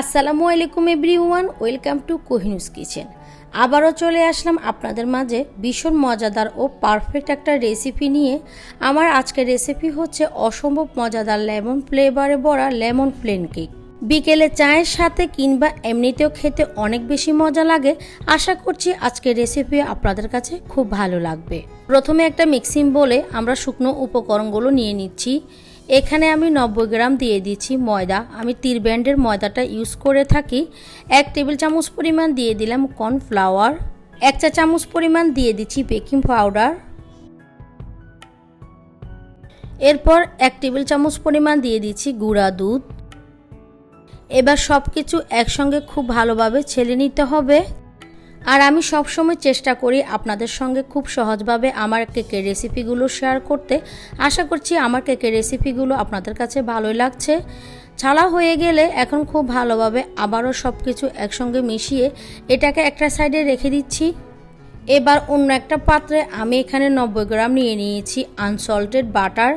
আসসালামু আলাইকুম everyone, welcome to Kohinoor's kitchen. আবারও চলে আসলাম আপনাদের মাঝে ভীষণ মজাদার ও পারফেক্ট একটা রেসিপি নিয়ে। আমার আজকের রেসিপি হচ্ছে অসম্ভব মজাদার লেমন ফ্লেভারে বড়া লেমন প্লেন কেক। বিকেলে চায়ের সাথে কিংবা এমনিতেও খেতে অনেক বেশি মজা লাগে। আশা করছি আজকের রেসিপি আপনাদের কাছে খুব ভালো লাগবে। প্রথমে একটা মিক্সিং বলে আমরা শুকনো উপকরণগুলো নিয়ে নিচ্ছি। এখানে আমি নব্বই গ্রাম দিয়ে দিচ্ছি ময়দা। আমি তীর ব্যান্ডের ময়দাটা ইউজ করে থাকি। এক টেবিল চামচ পরিমাণ দিয়ে দিলাম কর্নফ্লাওয়ার। এক চা চামচ পরিমাণ দিয়ে দিচ্ছি বেকিং পাউডার। এরপর এক টেবিল চামচ পরিমাণ দিয়ে দিচ্ছি গুঁড়া দুধ। এবার সব কিছু একসঙ্গে খুব ভালোভাবে ছেলে নিতে হবে। আর আমি সবসময় চেষ্টা করি আপনাদের সঙ্গে খুব সহজভাবে আমার কেকের রেসিপিগুলো শেয়ার করতে। আশা করছি আমার কেকের রেসিপিগুলো আপনাদের কাছে ভালোই লাগছে। ছাড়া হয়ে গেলে এখন খুব ভালোভাবে আবারও সব কিছু একসঙ্গে মিশিয়ে এটাকে একটা সাইডে রেখে দিচ্ছি। এবার অন্য একটা পাত্রে আমি এখানে নব্বই গ্রাম নিয়ে নিয়েছি আনসল্টেড বাটার।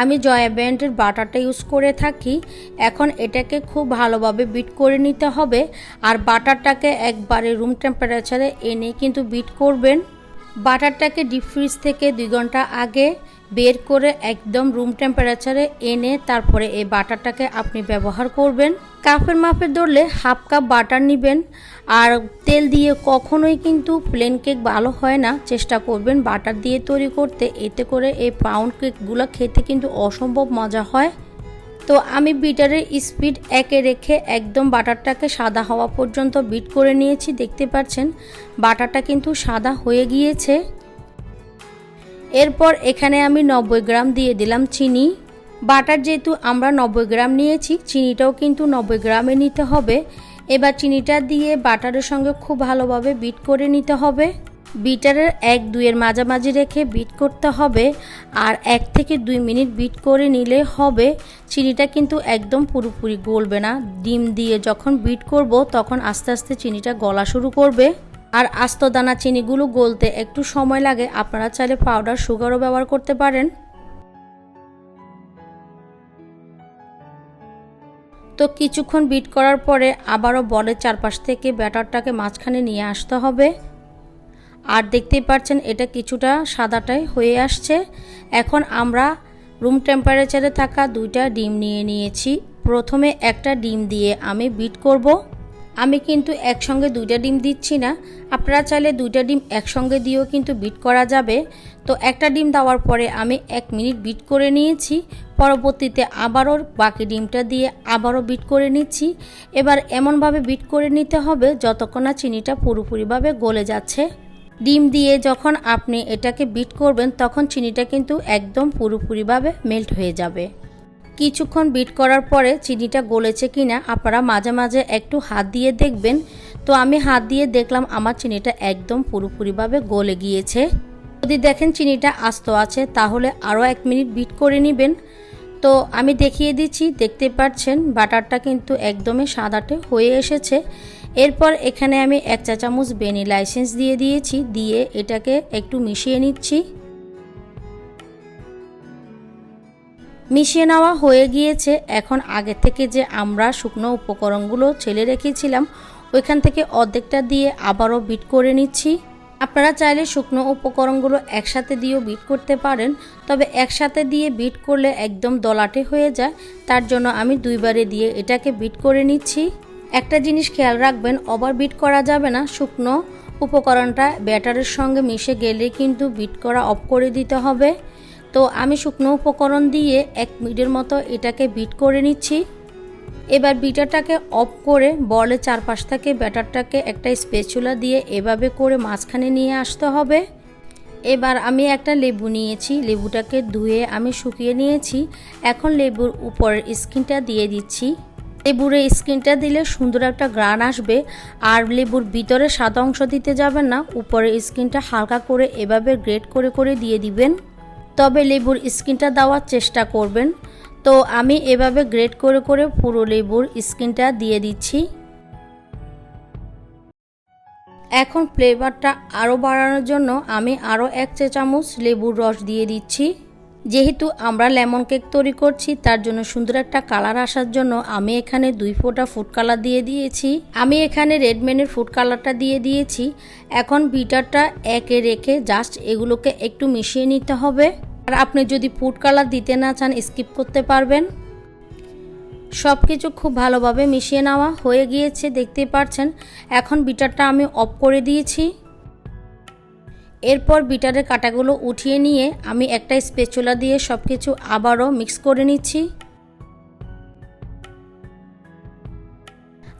আমি জয়া ব্র্যান্ডের বাটারটা ইউজ করে থাকি। এখন এটাকে খুব ভালোভাবে বিট করে নিতে হবে। আর বাটারটাকে একবারে রুম টেম্পারেচারে এনে কিন্তু বিট করবেন। বাটারটাকে ডিপ ফ্রিজ থেকে দুই ঘণ্টা আগে বের করে একদম রুম টেম্পারেচারে এনে তারপরে এই বাটারটাকে আপনি ব্যবহার করবেন। কাপের মাপে ধরলে হাফ কাপ বাটার নেবেন আর তেল দিয়ে কখনোই কিন্তু প্লেন কেক ভালো হয় না। চেষ্টা করবেন বাটার দিয়ে তৈরি করতে। এতে করে এই পাউন্ড কেকগুলো খেতে কিন্তু অসম্ভব মজা হয়। তো আমি বিটারের স্পিড একে রেখে একদম বাটারটাকে সাদা হওয়া পর্যন্ত বিট করে নিয়েছি। দেখতে পাচ্ছেন, বাটারটা কিন্তু সাদা হয়ে গিয়েছে। এরপর এখানে আমি নব্বই গ্রাম দিয়ে দিলাম চিনি। বাটার যেহেতু আমরা নব্বই গ্রাম নিয়েছি, চিনিটাও কিন্তু নব্বই গ্রামে নিতে হবে। এবার চিনিটা দিয়ে বাটারের সঙ্গে খুব ভালোভাবে বিট করে নিতে হবে। বিটারের এক দুইয়ের মাঝামাঝি রেখে বিট করতে হবে আর এক থেকে দুই মিনিট বিট করে নিলে হবে। চিনিটা কিন্তু একদম পুরোপুরি গলবে না। ডিম দিয়ে যখন বিট করব তখন আস্তে আস্তে চিনিটা গলা শুরু করবে। আর আস্ত দানা চিনিগুলো গলতে একটু সময় লাগে, আপনারা চাইলে পাউডার সুগারও ব্যবহার করতে পারেন। তো কিছুক্ষণ বিট করার পরে আবারও বলের চারপাশ থেকে ব্যাটারটাকে মাঝখানে নিয়ে আসতে হবে। আর দেখতেই পাচ্ছেন, এটা কিছুটা সাদাটাই হয়ে আসছে। এখন আমরা রুম টেম্পারেচারে থাকা দুইটা ডিম নিয়ে নিয়েছি। প্রথমে একটা ডিম দিয়ে আমি বিট করব। আমি কিন্তু একসঙ্গে দুইটা ডিম দিচ্ছি না। আপনারা চাইলে দুইটা ডিম একসঙ্গে দিয়েও কিন্তু বিট করা যাবে। তো একটা ডিম দেওয়ার পরে আমি এক মিনিট বিট করে নিয়েছি। পরবর্তীতে আবারও বাকি ডিমটা দিয়ে আবারও বিট করে নিচ্ছি। এবার এমনভাবে বিট করে নিতে হবে যতক্ষণ না চিনিটা পুরোপুরিভাবে গলে যাচ্ছে। ডিম দিয়ে যখন আপনি এটাকে বিট করবেন, তখন চিনিটা কিন্তু একদম পুরোপুরিভাবে মেল্ট হয়ে যাবে। কিছুক্ষণ বিট করার পরে চিনিটা গলেছে কিনা আপনারা মাঝে মাঝে একটু হাত দিয়ে দেখবেন। তো আমি হাত দিয়ে দেখলাম আমার চিনিটা একদম পুরোপুরিভাবে গলে গিয়েছে। যদি দেখেন চিনিটা আস্ত আছে, তাহলে আরও এক মিনিট বিট করে নেবেন। তো আমি দেখিয়ে দিচ্ছি, দেখতে পাচ্ছেন, বাটারটা কিন্তু একদমই সাদাটে হয়ে এসেছে। এরপর এখানে আমি এক চা চামচ বেনি লাইসেন্স দিয়ে দিয়েছি, দিয়ে এটাকে একটু মিশিয়ে নিচ্ছি। মিশিয়ে নেওয়া হয়ে গিয়েছে। এখন আগে থেকে যে আমরা শুকনো উপকরণগুলো ছেলে রেখেছিলাম, ওইখান থেকে অর্ধেকটা দিয়ে আবারও বিট করে নিচ্ছি। আপনারা চাইলে শুকনো উপকরণগুলো একসাথে দিয়েও বিট করতে পারেন, তবে একসাথে দিয়ে বিট করলে একদম দলাটে হয়ে যায়। তার জন্য আমি দুইবারে দিয়ে এটাকে বিট করে নিচ্ছি। একটা জিনিস খেয়াল রাখবেন, ওভার বিট করা যাবে না। শুকনো উপকরণটা ব্যাটারের সঙ্গে মিশে গেলে কিন্তু বিট করা অফ করে দিতে হবে। তো আমি শুকনো উপকরণ দিয়ে এক মিনিটের মতো এটাকে বিট করে নিচ্ছি। এবার বিটারটাকে অফ করে বলে চারপাশ থেকে ব্যাটারটাকে একটা স্পেচুলা দিয়ে এভাবে করে মাঝখানে নিয়ে আসতে হবে। এবার আমি একটা লেবু নিয়েছি, লেবুটাকে ধুয়ে আমি শুকিয়ে নিয়েছি। এখন লেবুর উপরের স্কিনটা দিয়ে দিচ্ছি। লেবুর স্কিনটা দিলে সুন্দর একটা গ্রান আসবে, আর লেবুর ভিতরে সাদা অংশ দিতে যাবেন না, উপরের স্কিনটা হালকা করে এভাবে গ্রেট করে করে দিয়ে দিবেন। তবে লেবুর স্কিনটা দেওয়ার চেষ্টা করবেন। তো আমি এভাবে গ্রেট করে করে পুরো লেবুর স্কিনটা দিয়ে দিচ্ছি। এখন ফ্লেভারটা আরও বাড়ানোর জন্য আমি আরও এক চা চামচ লেবুর রস দিয়ে দিচ্ছি। যেহেতু আমরা লেমন কেক তৈরি করছি, তার জন্য সুন্দর একটা কালার আসার জন্য আমি এখানে দুই ফোঁটা ফুড কালার দিয়ে দিয়েছি। আমি এখানে রেডমেনের ফুড কালারটা দিয়ে দিয়েছি। এখন বিটারটা একে রেখে জাস্ট এগুলোকে একটু মিশিয়ে নিতে হবে। আর আপনি যদি ফুড কালার দিতে না চান, স্কিপ করতে পারবেন। সব কিছু খুব ভালোভাবে মিশিয়ে নেওয়া হয়ে গিয়েছে দেখতে পাচ্ছেন এখন বিটারটা আমি অফ করে দিয়েছি। এরপর বিটারের কাটাগুলো উঠিয়ে নিয়ে আমি একটা স্পেচুলা দিয়ে সব কিছু আবারও মিক্স করে নিচ্ছি।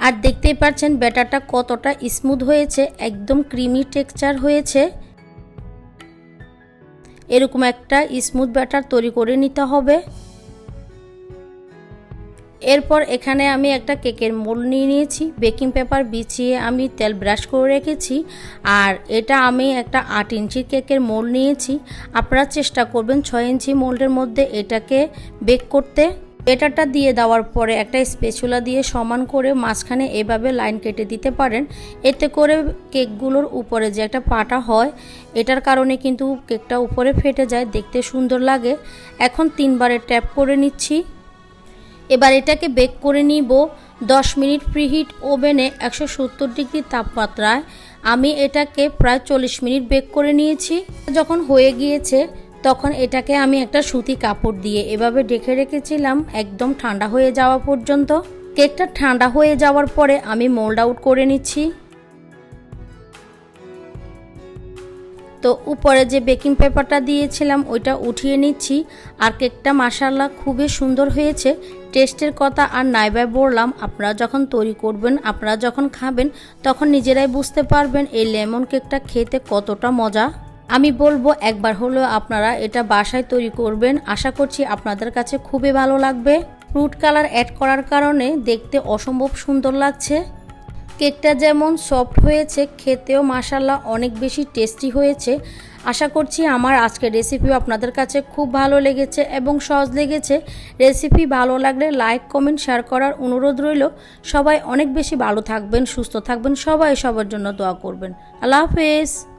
আর দেখতেই পাচ্ছেন ব্যাটারটা কতটা স্মুথ হয়েছে, একদম ক্রিমি টেক্সচার হয়েছে। এরকম একটা স্মুথ ব্যাটার তৈরি করে নিতে হবে। এরপর এখানে আমি একটা কেকের মোল নিয়ে নিয়েছি, বেকিং পেপার বিছিয়ে আমি তেল ব্রাশ করে রেখেছি, আর এটা আমি একটা আট ইঞ্চির কেকের মোল নিয়েছি। আপনারা চেষ্টা করবেন ছয় ইঞ্চি মোল্ডের মধ্যে এটাকে বেক করতে। বেটারটা দিয়ে দেওয়ার পরে একটা স্পেচুলা দিয়ে সমান করে মাঝখানে এভাবে লাইন কেটে দিতে পারেন। এতে করে কেকগুলোর উপরে যে একটা পাটা হয়, এটার কারণে কিন্তু কেকটা উপরে ফেটে যায়, দেখতে সুন্দর লাগে। এখন তিনবারে ট্যাপ করে নিচ্ছি। এবার এটাকে বেক করে নিব। 10 মিনিট প্রিহিট ওভেনে একশো সত্তর ডিগ্রি তাপমাত্রায়। আমি এটাকে প্রায় চল্লিশ মিনিট বেক করে নিয়েছি। যখন হয়ে গিয়েছে, তখন এটাকে আমি একটা সুতি কাপড় দিয়ে এভাবে ঢেকে রেখেছিলাম, একদম ঠান্ডা হয়ে যাওয়া পর্যন্ত। কেকটা ঠান্ডা হয়ে যাওয়ার পরে আমি মোল্ড আউট করে নিচ্ছি। তো উপরে যে বেকিং পেপারটা দিয়েছিলাম, ওইটা উঠিয়ে নিচ্ছি। আর কেকটা মাসাল্লাহ খুবই সুন্দর হয়েছে। টেস্টের কথা আর নাইবাই বললাম, আপনারা যখন তৈরি করবেন, আপনারা যখন খাবেন, তখন নিজেরাই বুঝতে পারবেন এই লেমন কেকটা খেতে কতটা মজা। আমি বলব একবার হলেও আপনারা এটা বাসায় তৈরি করবেন। আশা করছি আপনাদের কাছে খুবই ভালো লাগবে। ফ্রুট কালার অ্যাড করার কারণে দেখতে অসম্ভব সুন্দর লাগছে। কেকটা যেমন সফট হয়েছে, খেতেও মাসাল্লাহ অনেক বেশি টেস্টি হয়েছে। আশা করছি আমার আজকের রেসিপিও আপনাদের কাছে খুব ভালো লেগেছে এবং সহজ লেগেছে। রেসিপি ভালো লাগলে লাইক, কমেন্ট, শেয়ার করার অনুরোধ রইল। সবাই অনেক বেশি ভালো থাকবেন, সুস্থ থাকবেন, সবাই সবার জন্য দোয়া করবেন। আল্লাহ হাফেজ।